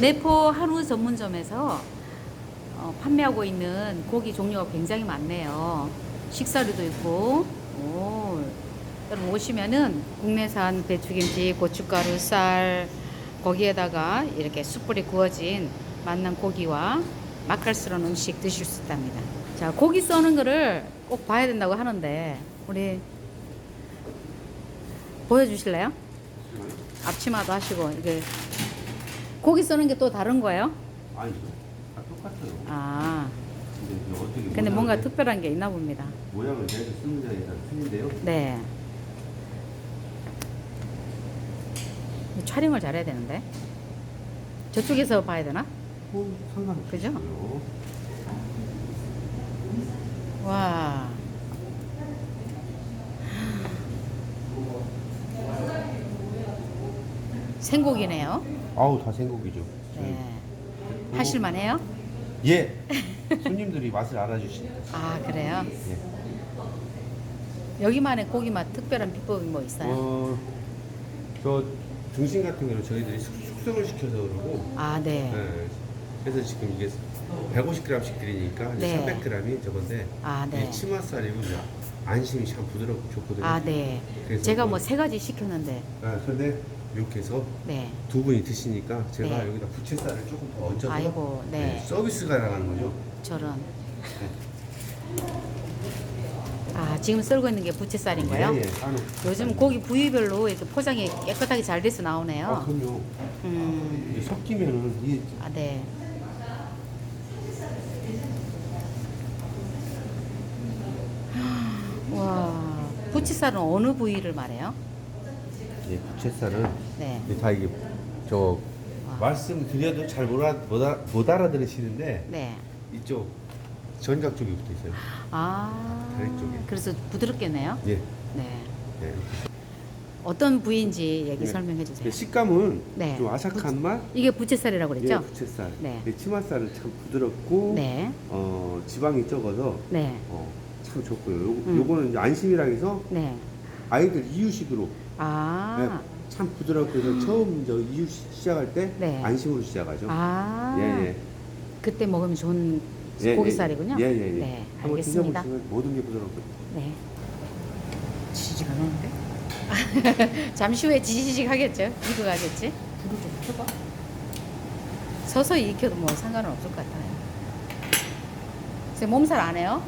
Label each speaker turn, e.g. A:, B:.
A: 내포 한우 전문점에서 어, 판매하고 있는 고기 종류가 굉장히 많네요. 식사류도 있고, 오, 여러분 오시면은 국내산 배추김치, 고춧가루, 쌀, 거기에다가 이렇게 숯불에 구워진 맛난 고기와 맛깔스러운 음식 드실 수 있답니다. 자, 고기 써는 거를 꼭 봐야 된다고 하는데, 우리 보여주실래요? 앞치마도 하시고, 이게 고기 써는 게 또 다른 거예요?
B: 아니죠. 다 똑같아요.
A: 아,
B: 근데 이제 어떻게
A: 근데 뭔가
B: 모양을-
A: 특별한 게 있나 봅니다.
B: 모양을 내서 쓰는 데에 따라 틀린데요.
A: 네. 촬영을 잘해야 되는데. 저쪽에서 봐야 되나?
B: 뭐 상관없어요.
A: 그죠? 와. 생고기네요.
B: 아우 다 생고기죠.
A: 네. 하실만해요?
B: 예. 손님들이 맛을 알아주시니까.
A: 아 그래요?
B: 예.
A: 여기만의 고기 맛 특별한 비법이 뭐 있어요?
B: 어, 저 등심 같은 경우는 저희들이 숙- 숙성을 시켜서 그러고.
A: 아 네.
B: 네. 그래서 지금 이게 150g씩 드리니까
A: 네.
B: 300g이 저건데
A: 아 네.
B: 이 치맛살이고 이제 안심이 참 부드럽고 좋거든요.
A: 아 네.
B: 그래서
A: 제가
B: 뭐-
A: 뭐세 가지 시켰는데.
B: 아, 그런데 이렇게 해서
A: 네.
B: 두 분이 드시니까 제가
A: 네.
B: 여기다 부채살을 조금 더 얹어서
A: 아이고, 네.
B: 서비스가 나가는 거죠.
A: 저런. 아 지금 썰고 있는 게 부채살인 거예요?
B: 예, 예. 한우.
A: 요즘 고기 부위별로 이렇게 포장이 깨끗하게 잘 돼서 나오네요.
B: 아, 그럼요.
A: 음.
B: 이게 섞이면은 이
A: 아 네. 와 부채살은 어느 부위를 말해요?
B: 예, 부채살은
A: 네.
B: 다 이게 저
A: 와.
B: 말씀 드려도 잘 못, 알아, 못, 알아, 못 알아들으시는데
A: 네.
B: 이쪽 전각 쪽에 붙어 있어요.
A: 아.
B: 다리 쪽에.
A: 그래서 부드럽겠네요.
B: 예.
A: 네.
B: 예.
A: 어떤 부위인지 얘기
B: 네.
A: 설명해 주세요.
B: 식감은
A: 네.
B: 좀 아삭한 맛.
A: 이게 부채살이라고 그랬죠?
B: 예, 부채살.
A: 네.
B: 네. 치맛살은 참 부드럽고
A: 네.
B: 어, 지방이 적어서
A: 네.
B: 어, 참 좋고요. 요,
A: 음.
B: 요거는 이제 안심이라 해서
A: 네.
B: 아이들 이유식으로
A: 아.
B: 네, 참 부드럽고 해서 처음 저 이유 시- 시작할 때
A: 네.
B: 안심으로 시작하죠.
A: 아.
B: 예, 예.
A: 그때 먹으면 좋은
B: 예,
A: 고기살이군요.
B: 예, 예, 예.
A: 네.
B: 한번
A: 알겠습니다.
B: 드셔보시면 모든 게 부드럽고.
A: 네. 지지가 않는데? 잠시 후에 지지직 하겠죠? 익어가겠지? 불을 좀 켜봐. 서서히 익혀도 뭐 상관은 없을 것 같아요. 선생님 몸살 안 해요?